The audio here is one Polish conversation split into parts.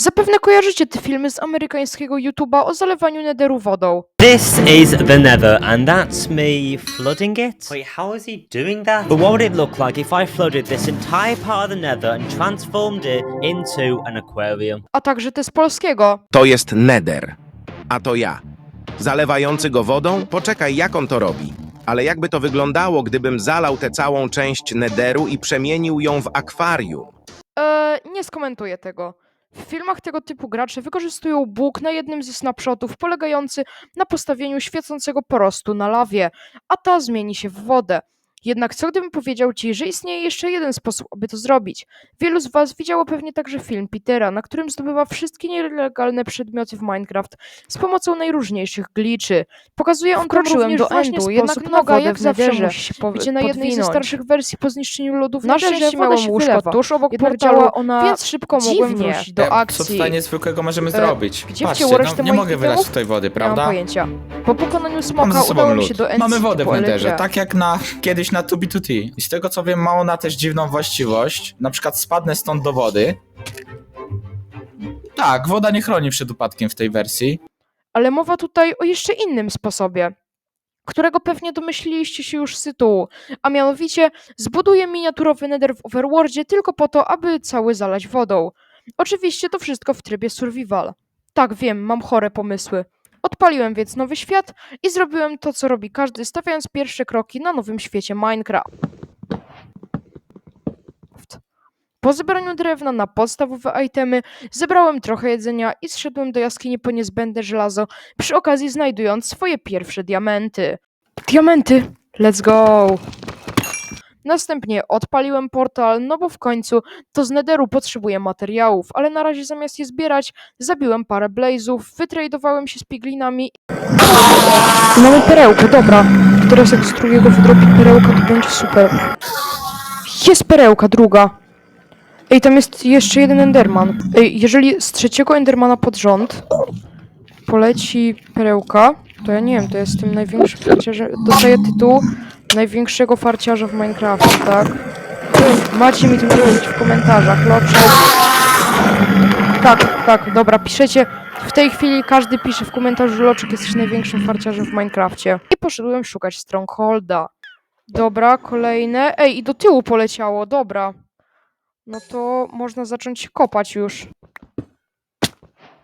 Zapewne kojarzycie te filmy z amerykańskiego YouTube'a o zalewaniu nederu wodą. This is the Nether, and that's me flooding it. Wait, how is he doing that? But what would it look like if I flooded this entire part of the Nether and transformed it into an aquarium? A także te z polskiego. To jest Nether. A to ja. Zalewający go wodą? Poczekaj, jak on to robi. Ale jakby to wyglądało, gdybym zalał tę całą część Netheru i przemienił ją w akwarium? Eee, nie skomentuję tego. W filmach tego typu gracze wykorzystują Bóg na jednym ze snapshotów polegający na postawieniu świecącego porostu na lawie, a ta zmieni się w wodę. Jednak co gdybym powiedział ci, że istnieje jeszcze jeden sposób, aby to zrobić? Wielu z was widziało pewnie także film Petera, na którym zdobywa wszystkie nielegalne przedmioty w Minecraft z pomocą najróżniejszych glitchy. Pokazuje on Wkroczyłem do endu, jednak na noga jak zawsze musi się po- gdzie na jednej ze podwinąć. starszych wersji po zniszczeniu lodów Na szczęście miałem się łóżko wylewa, tuż obok jednak portalu, działa ona więc szybko mogłem dziwnie. wrócić do Co akcji. tutaj niezwykłego możemy E, zrobić? gdzie Patrzcie, wcięło resztę no, nie moich mogę wylać itemów? tutaj wody, Nie mam prawda? pojęcia. Po pokonaniu Mam smoka ze sobą udało mi lód. się do Mamy NC wodę w po Netherze, elytrę. tak jak na kiedyś na 2B2T. I z tego co wiem, ma ona też dziwną właściwość. Na przykład spadnę stąd do wody. Tak, woda nie chroni przed upadkiem w tej wersji. Ale mowa tutaj o jeszcze innym sposobie, którego pewnie domyśliliście się już z tytułu, a mianowicie zbuduję miniaturowy nether w Overworldzie tylko po to, aby cały zalać wodą. Oczywiście to wszystko w trybie survival. Tak, wiem, mam chore pomysły. Odpaliłem więc nowy świat i zrobiłem to, co robi każdy, stawiając pierwsze kroki na nowym świecie Minecraft. Po zebraniu drewna na podstawowe itemy, zebrałem trochę jedzenia i zszedłem do jaskini po niezbędne żelazo, przy okazji znajdując swoje pierwsze diamenty. Diamenty! Let's go! Następnie odpaliłem portal, no bo w końcu to z Netheru potrzebuję materiałów, ale na razie zamiast je zbierać, zabiłem parę blazów, wytradowałem się z piglinami. Mamy perełkę, dobra. Teraz jak z drugiego wydrobi perełka, to będzie super. Jest perełka, druga. Ej, tam jest jeszcze jeden Enderman. Ej, jeżeli z trzeciego Endermana pod rząd poleci perełka, to ja nie wiem, to jest tym największym farciarzem. Dostaję tytuł największego farciarza w Minecrafcie, tak? Macie mi to powiedzieć w komentarzach, locze. Tak, tak, dobra, piszecie. W tej chwili każdy pisze w komentarzu, Loczek jesteś największym farciarzem w Minecrafcie. I poszedłem szukać Strongholda. Dobra, kolejne. Ej, i do tyłu poleciało, dobra. No to można zacząć kopać już.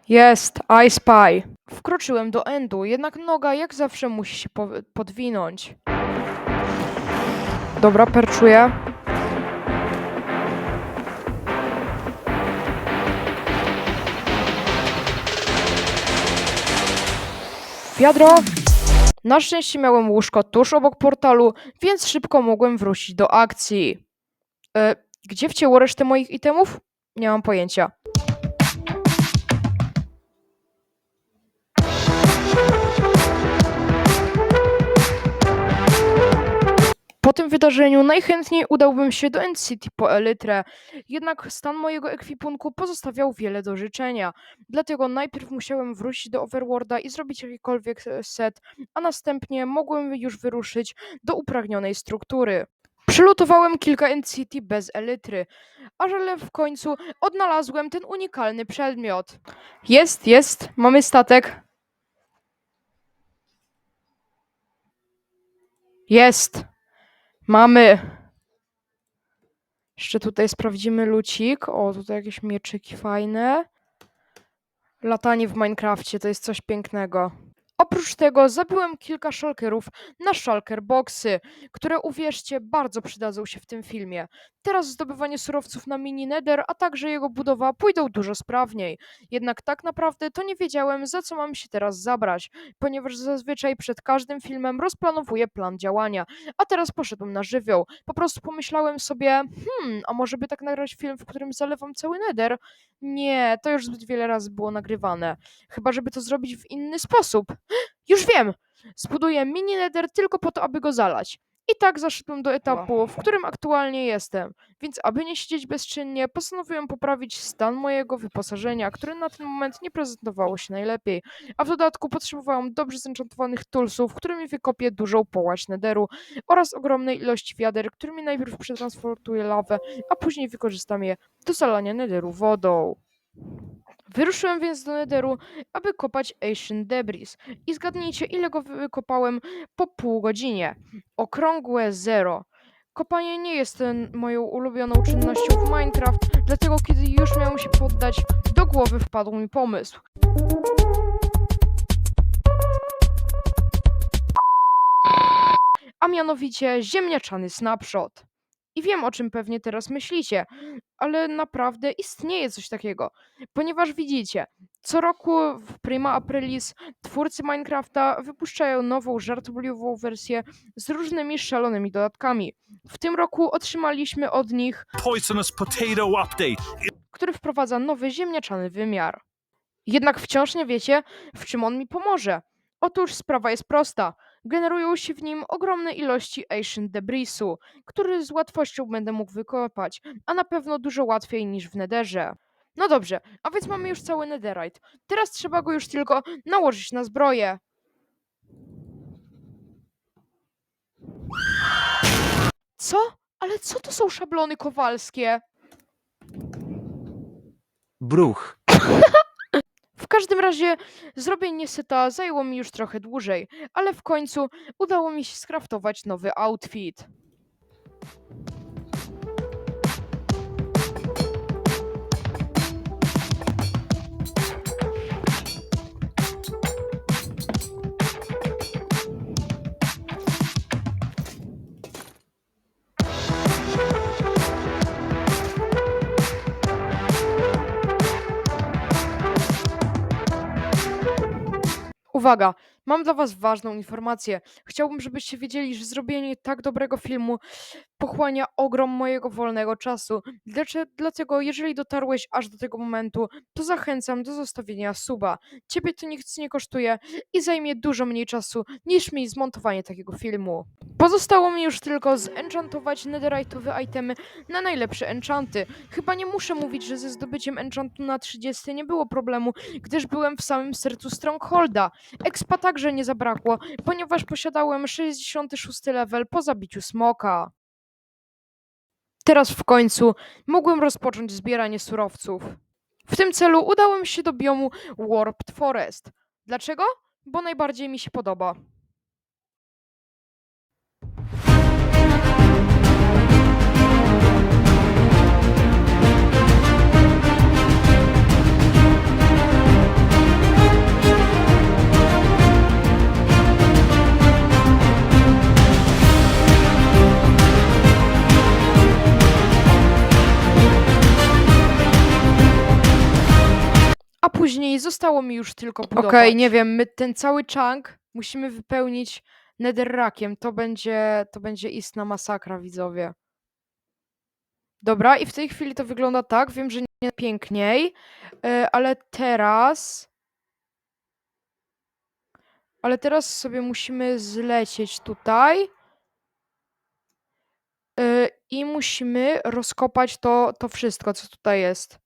Jest, I spy. Wkroczyłem do endu, jednak noga jak zawsze musi się po- podwinąć. Dobra, perczuję. Wiadro! Na szczęście miałem łóżko tuż obok portalu, więc szybko mogłem wrócić do akcji. E, gdzie wcięło resztę moich itemów? Nie mam pojęcia. Po tym wydarzeniu najchętniej udałbym się do End-City po Elytrę, jednak stan mojego ekwipunku pozostawiał wiele do życzenia. Dlatego najpierw musiałem wrócić do Overworlda i zrobić jakikolwiek set, a następnie mogłem już wyruszyć do upragnionej struktury. Przylutowałem kilka End-City bez Elytry, aż ale w końcu odnalazłem ten unikalny przedmiot. Jest, jest, mamy statek. Jest. Mamy. Jeszcze tutaj sprawdzimy lucik. O, tutaj jakieś mieczyki fajne. Latanie w Minecrafcie to jest coś pięknego. Oprócz tego zabiłem kilka shulkerów na shulker boxy, które uwierzcie bardzo przydadzą się w tym filmie. Teraz zdobywanie surowców na mini nether, a także jego budowa pójdą dużo sprawniej. Jednak tak naprawdę to nie wiedziałem za co mam się teraz zabrać, ponieważ zazwyczaj przed każdym filmem rozplanowuję plan działania, a teraz poszedłem na żywioł. Po prostu pomyślałem sobie, hmm, a może by tak nagrać film, w którym zalewam cały nether? Nie, to już zbyt wiele razy było nagrywane. Chyba, żeby to zrobić w inny sposób. Już wiem! Zbuduję mini nether tylko po to, aby go zalać. I tak zaszedłem do etapu, w którym aktualnie jestem. Więc aby nie siedzieć bezczynnie, postanowiłem poprawić stan mojego wyposażenia, które na ten moment nie prezentowało się najlepiej. A w dodatku potrzebowałem dobrze zenchantowanych toolsów, którymi wykopię dużą połać netheru oraz ogromnej ilości wiader, którymi najpierw przetransportuję lawę, a później wykorzystam je do zalania netheru wodą. Wyruszyłem więc do Netheru, aby kopać Ancient Debris. I zgadnijcie, ile go wykopałem po pół godzinie. Okrągłe zero. Kopanie nie jest e, moją ulubioną czynnością w Minecraft, dlatego kiedy już miałem się poddać, do głowy wpadł mi pomysł. A mianowicie ziemniaczany snapshot. I wiem, o czym pewnie teraz myślicie, ale naprawdę istnieje coś takiego, ponieważ widzicie, co roku w Prima Aprilis twórcy Minecrafta wypuszczają nową, żartobliwą wersję z różnymi szalonymi dodatkami. W tym roku otrzymaliśmy od nich, Poisonous potato update. który wprowadza nowy ziemniaczany wymiar. Jednak wciąż nie wiecie, w czym on mi pomoże. Otóż sprawa jest prosta. Generują się w nim ogromne ilości Ancient Debrisu, który z łatwością będę mógł wykopać, a na pewno dużo łatwiej niż w Netherze. No dobrze, a więc mamy już cały Netherite. Teraz trzeba go już tylko nałożyć na zbroję. Co? Ale co to są szablony kowalskie? Bruch. W każdym razie zrobienie seta zajęło mi już trochę dłużej, ale w końcu udało mi się skraftować nowy outfit. Uwaga, mam dla Was ważną informację. Chciałbym, żebyście wiedzieli, że zrobienie tak dobrego filmu pochłania ogrom mojego wolnego czasu. Dlacze- Dlatego, jeżeli dotarłeś aż do tego momentu, to zachęcam do zostawienia suba. Ciebie to nic nie kosztuje i zajmie dużo mniej czasu niż mi zmontowanie takiego filmu. Pozostało mi już tylko zenchantować netherite'owe itemy na najlepsze enchanty. Chyba nie muszę mówić, że ze zdobyciem enchantu na 30 nie było problemu, gdyż byłem w samym sercu Strongholda. Expa także nie zabrakło, ponieważ posiadałem 66 level po zabiciu smoka. Teraz w końcu mogłem rozpocząć zbieranie surowców. W tym celu udałem się do biomu Warped Forest. Dlaczego? Bo najbardziej mi się podoba. Później zostało mi już tylko budować. Okej, nie wiem, my ten cały chunk musimy wypełnić netherrackiem. To będzie, to będzie istna masakra, widzowie. Dobra, i w tej chwili to wygląda tak. Wiem, że nie piękniej, e, ale teraz. Ale teraz sobie musimy zlecieć tutaj. e, I musimy rozkopać to, to wszystko, co tutaj jest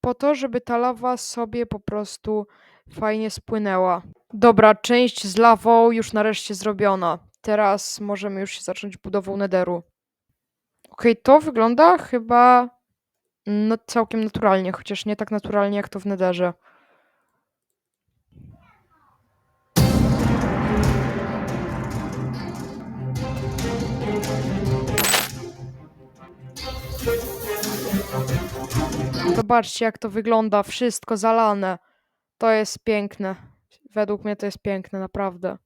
po to, żeby ta lawa sobie po prostu fajnie spłynęła. Dobra, część z lawą już nareszcie zrobiona. Teraz możemy już się zacząć budową nederu. Okej, to wygląda chyba no, całkiem naturalnie, chociaż nie tak naturalnie jak to w nederze. Zobaczcie, jak to wygląda, wszystko zalane. To jest piękne. Według mnie to jest piękne, naprawdę.